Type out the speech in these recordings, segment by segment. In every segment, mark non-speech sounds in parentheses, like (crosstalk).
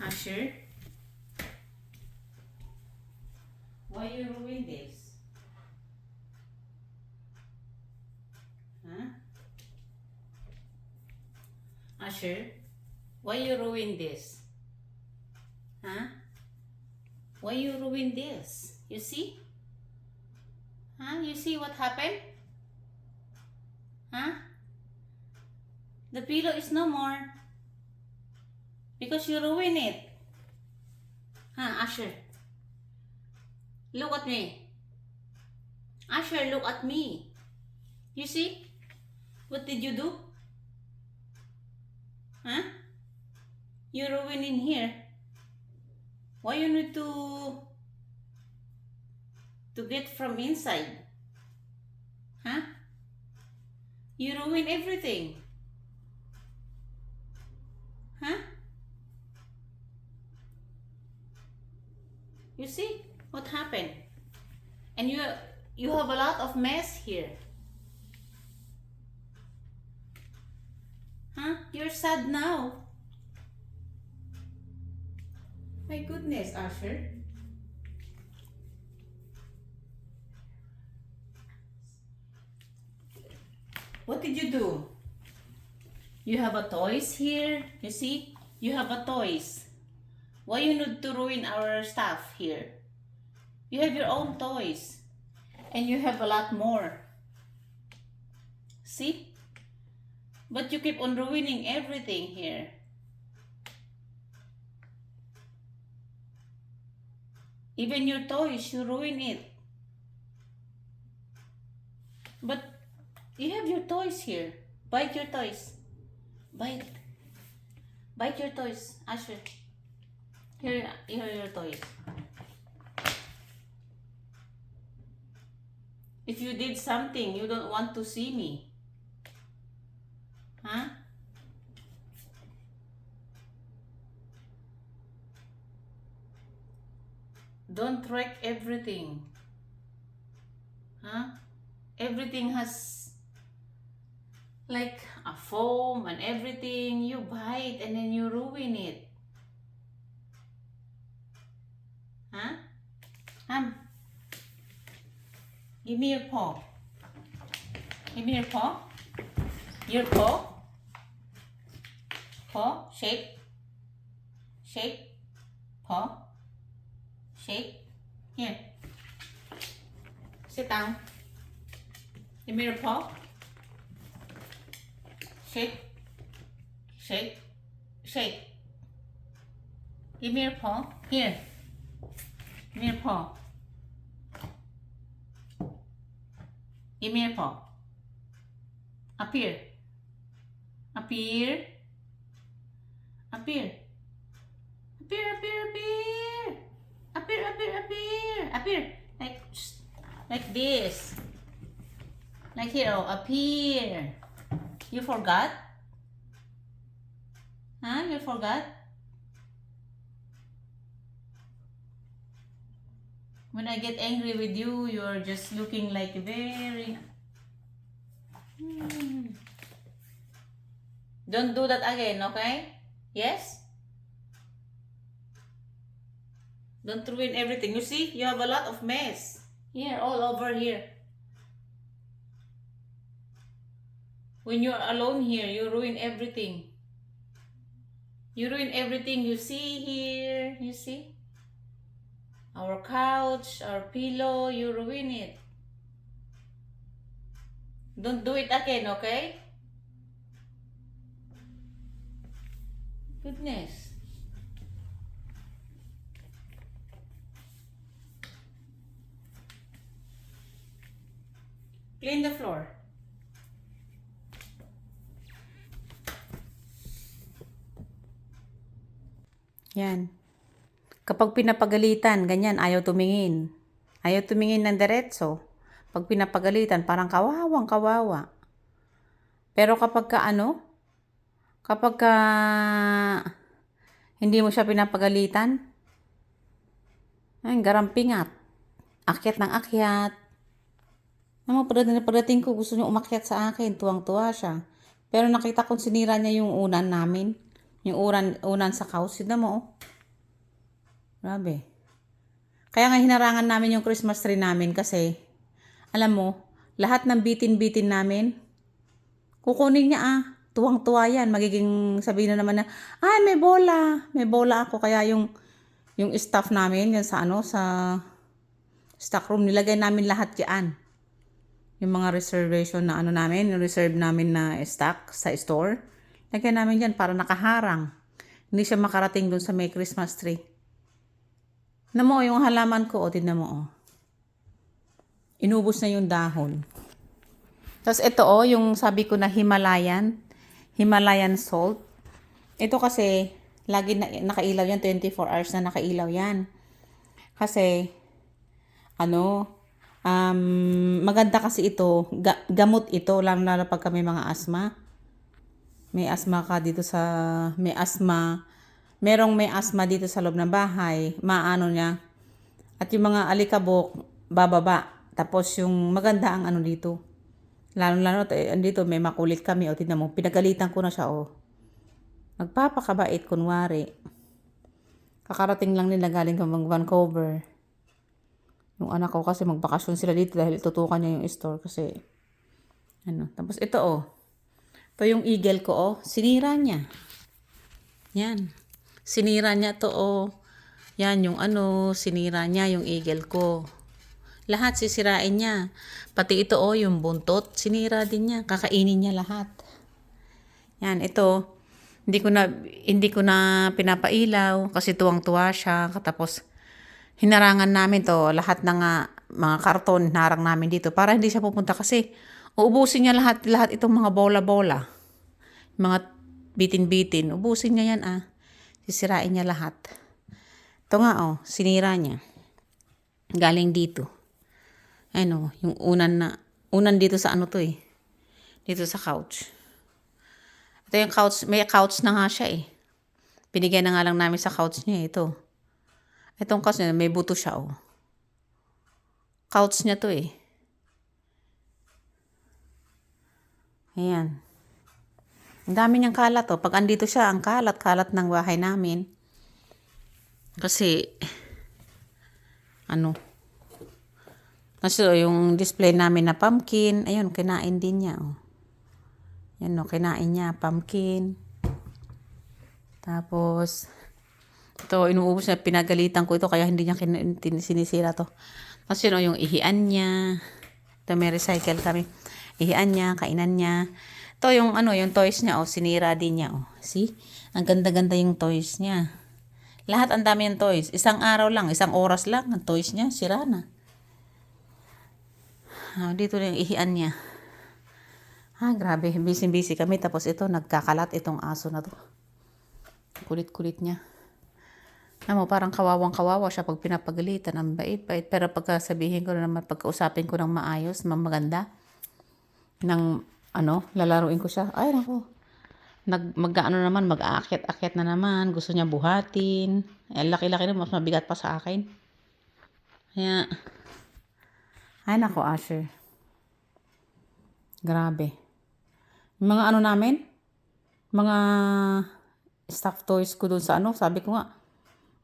Asher? Why you ruin this? Huh? Asher? Why you ruin this? Huh? Why you ruin this? You see? Huh? You see what happened? Huh? The pillow is no more. Because you ruin it. Huh, Asher? Look at me. Asher, look at me. You see? What did you do? Huh? You ruin in here. Why you need to to get from inside? Huh? You ruin everything. Huh? You see what happened? And you you have a lot of mess here. Huh? You're sad now. My goodness, Asher. What did you do? You have a toys here. You see? You have a toys. Why you need to ruin our stuff here? You have your own toys. And you have a lot more. See? But you keep on ruining everything here. Even your toys, you ruin it. But you have your toys here. Bite your toys. Bite. Bite your toys, Asher. Here, here are your toys. If you did something, you don't want to see me. Huh? Don't wreck everything. Huh? Everything has like a foam and everything. You bite and then you ruin it. Huh? Um. Give me your paw. Give me your paw. Your paw. Paw. Shake. Shake. Paw. Shake. Here. Sit down. Give me your paw. Shake. Shake. Shake. Give me your paw. Here. Give me your paw. Give me your paw. Up here. Up here. Up here. Up here, up here, up here. Up here, up here, up here. Up here. Like, like this. Like here, oh, up here. You forgot? Huh? You forgot? When I get angry with you, you're just looking like very... Don't do that again, okay? Yes? Don't ruin everything. You see, you have a lot of mess. Here, all over here. When you're alone here, you ruin everything. You ruin everything you see here. You see? Our couch, our pillow, you ruin it. Don't do it again, okay? Goodness. Clean the floor. Yan. Kapag pinapagalitan, ganyan, ayaw tumingin. Ayaw tumingin ng diretso. Pag pinapagalitan, parang kawawang kawawa. Pero kapag ka ano, kapag ka hindi mo siya pinapagalitan, ay, garampingat. Akyat ng akyat. Naman, pagdating, pagdating ko, gusto niya umakyat sa akin. Tuwang-tuwa siya. Pero nakita kong sinira niya yung unan namin. Yung uran, unan sa couch. Tignan mo, oh. Grabe. Kaya nga hinarangan namin yung Christmas tree namin kasi, alam mo, lahat ng bitin-bitin namin, kukunin niya ah. Tuwang-tuwa yan. Magiging sabihin na naman na, ay, may bola. May bola ako. Kaya yung, yung staff namin, yan sa ano, sa stock room, nilagay namin lahat yan. Yung mga reservation na ano namin, yung reserve namin na stock sa store. Lagyan namin yan para nakaharang. Hindi siya makarating dun sa may Christmas tree. Na mo, yung halaman ko, o, tignan mo, oh. Inubos na yung dahon. Tapos ito, oh, yung sabi ko na Himalayan. Himalayan salt. Ito kasi, lagi na, nakailaw yan, 24 hours na nakailaw yan. Kasi, ano, um, maganda kasi ito, ga- gamot ito, lalo na pag may mga asma. May asma ka dito sa, may asma, merong may asma dito sa loob ng bahay, maano niya. At yung mga alikabok, bababa. Tapos yung maganda ang ano dito. Lalo-lalo, eh, andito may makulit kami. O, tignan mo, pinagalitan ko na siya, o. Nagpapakabait, kunwari. Kakarating lang nila galing kang Vancouver. Yung anak ko kasi magbakasyon sila dito dahil tutukan niya yung store kasi ano. Tapos ito oh. Ito yung eagle ko oh. Sinira niya. Yan. Sinira niya to oh. Yan yung ano, sinira niya yung eagle ko. Lahat sisirain niya. Pati ito oh, yung buntot, sinira din niya. Kakainin niya lahat. Yan, ito. Hindi ko na hindi ko na pinapailaw kasi tuwang-tuwa siya. Tapos hinarangan namin to lahat ng ah, mga karton narang namin dito para hindi siya pupunta kasi uubusin niya lahat lahat itong mga bola-bola. Mga bitin-bitin, ubusin niya yan ah. Sisirain niya lahat. Ito nga oh, sinira niya. Galing dito. Ano, yung unan na, unan dito sa ano to eh. Dito sa couch. Ito yung couch, may couch na nga siya eh. Binigyan na nga lang namin sa couch niya eh, ito. Itong couch niya, may buto siya oh. Couch niya to eh. Ayan. Ang dami niyang kalat oh. Pag andito siya, ang kalat-kalat ng bahay namin. Kasi, ano, kasi oh, yung display namin na pumpkin, ayun, kinain din niya oh. Yan oh, kinain niya, pumpkin. Tapos, ito, inuubos niya, pinagalitan ko ito, kaya hindi niya kin- sinisira to. Tapos yun, oh, yung ihian niya. Ito, may recycle kami. Ihian niya, kainan niya. Ito, yung ano, yung toys niya, oh, sinira din niya, oh. See? Ang ganda-ganda yung toys niya. Lahat ang dami ng toys. Isang araw lang, isang oras lang, ang toys niya, sira na. Ah, dito yung ihian niya. Ah, grabe. Busy-busy kami. Tapos ito, nagkakalat itong aso na to. Kulit-kulit niya. Alam mo, parang kawawang-kawawa siya pag pinapagalitan. Ang bait-bait. Pero pagka sabihin ko na naman, pagkausapin ko ng maayos, ma- maganda, ng ano, lalaruin ko siya. Ay, nako. Nag, mag-ano naman, mag-aakyat-akyat na naman. Gusto niya buhatin. Eh, laki-laki na, mas mabigat pa sa akin. Kaya, ay, nako, Asher. Grabe. Yung mga ano namin, mga stuffed toys ko doon sa ano, sabi ko nga,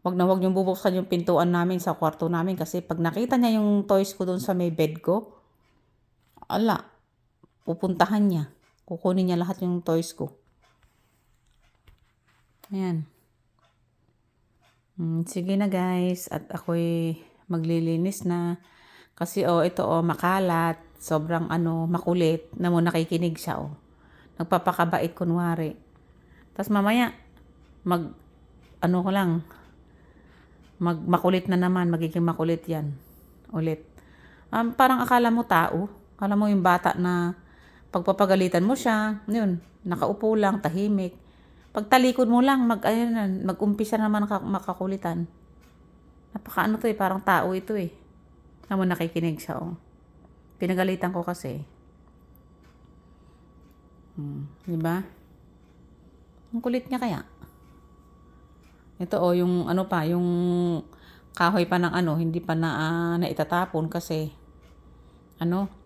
wag na wag yung bubuksan yung pintuan namin sa kwarto namin kasi pag nakita niya yung toys ko doon sa may bed ko, ala, pupuntahan niya. Kukunin niya lahat yung toys ko. Ayan. Hmm, sige na guys, at ako'y maglilinis na. Kasi oh, ito oh, makalat, sobrang ano, makulit, na mo nakikinig siya oh. Nagpapakabait kunwari. Tapos mamaya, mag, ano ko lang, mag, makulit na naman, magiging makulit yan. Ulit. Um, parang akala mo tao, akala mo yung bata na pagpapagalitan mo siya, yun, nakaupo lang, tahimik. Pag talikod mo lang, mag, ayun, mag-umpisa naman ka- makakulitan. Napaka ano to eh, parang tao ito eh. Mo, nakikinig siya oh. Pinagalitan ko kasi. Hmm, di ba? Ang kulit niya kaya. Ito oh, yung ano pa, yung kahoy pa ng ano, hindi pa na ah, naitatapon kasi ano,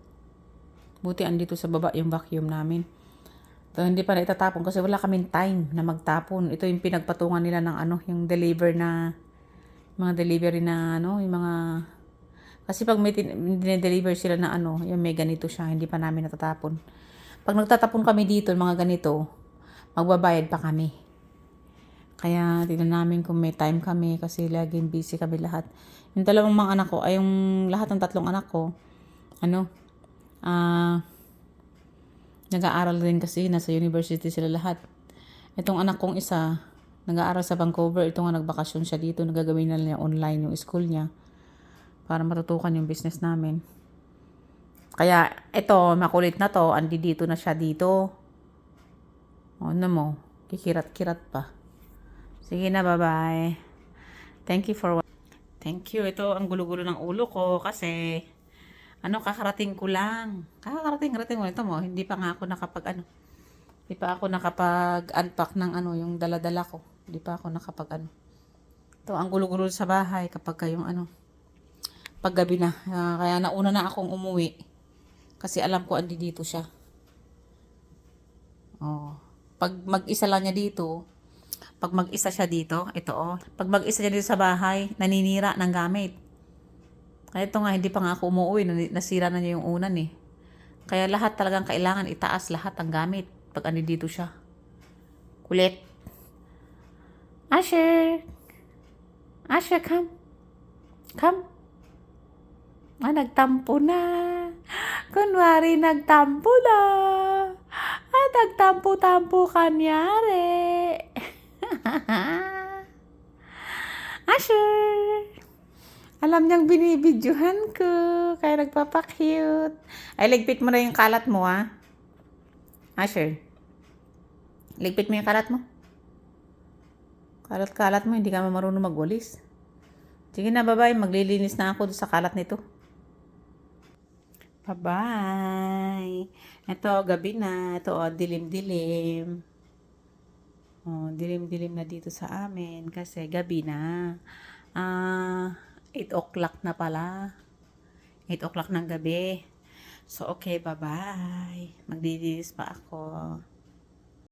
buti andito sa baba yung vacuum namin. Ito, hindi pa na itatapon kasi wala kaming time na magtapon. Ito yung pinagpatungan nila ng ano, yung deliver na, mga delivery na ano, yung mga, kasi pag may dinedeliver sila na ano, yung may ganito siya, hindi pa namin natatapon. Pag nagtatapon kami dito, mga ganito, magbabayad pa kami. Kaya tignan namin kung may time kami kasi laging busy kami lahat. Yung dalawang mga anak ko, ay yung lahat ng tatlong anak ko, ano, ah, nag-aaral din kasi, nasa university sila lahat. Itong anak kong isa, nag-aaral sa Vancouver, ito nga nagbakasyon siya dito, nagagawin na niya online yung school niya para matutukan yung business namin. Kaya ito, makulit na to, andi dito na siya dito. O, ano mo, kikirat-kirat pa. Sige na, bye-bye. Thank you for wa- Thank you. Ito ang gulo-gulo ng ulo ko kasi ano, kakarating ko lang. Kakarating-rating mo. Ito mo, hindi pa nga ako nakapag ano. Hindi pa ako nakapag-unpack ng ano, yung dala-dala ko. Hindi pa ako nakapag ano. Ito, ang gulo-gulo sa bahay kapag kayong ano, paggabi na. Ah, kaya nauna na akong umuwi. Kasi alam ko andi dito siya. Oh. Pag mag-isa lang niya dito, pag mag-isa siya dito, ito oh, pag mag-isa siya dito sa bahay, naninira ng gamit. Kaya ito nga, hindi pa nga ako umuwi, nasira na niya yung unan eh. Kaya lahat talagang kailangan itaas lahat ang gamit pag andi dito siya. Kulit. Asher! Asher, come. Come. Ah, nagtampo na. Kunwari, nagtampo na. Ah, nagtampo-tampo kanyari. (laughs) Asher! Alam niyang binibidyohan ko. Kaya nagpapakyut. Ay, ligpit mo na yung kalat mo, ha? Asher. Ligpit mo yung kalat mo. Kalat-kalat mo, hindi ka marunong magwalis. Sige na, bye-bye. Maglilinis na ako sa kalat nito. Bye-bye. Ito, gabi na. Ito, oh, dilim-dilim. Oh, dilim-dilim na dito sa amin kasi gabi na. Ah, 8 o'clock na pala. 8 o'clock ng gabi. So, okay, bye-bye. Maglilinis pa ako.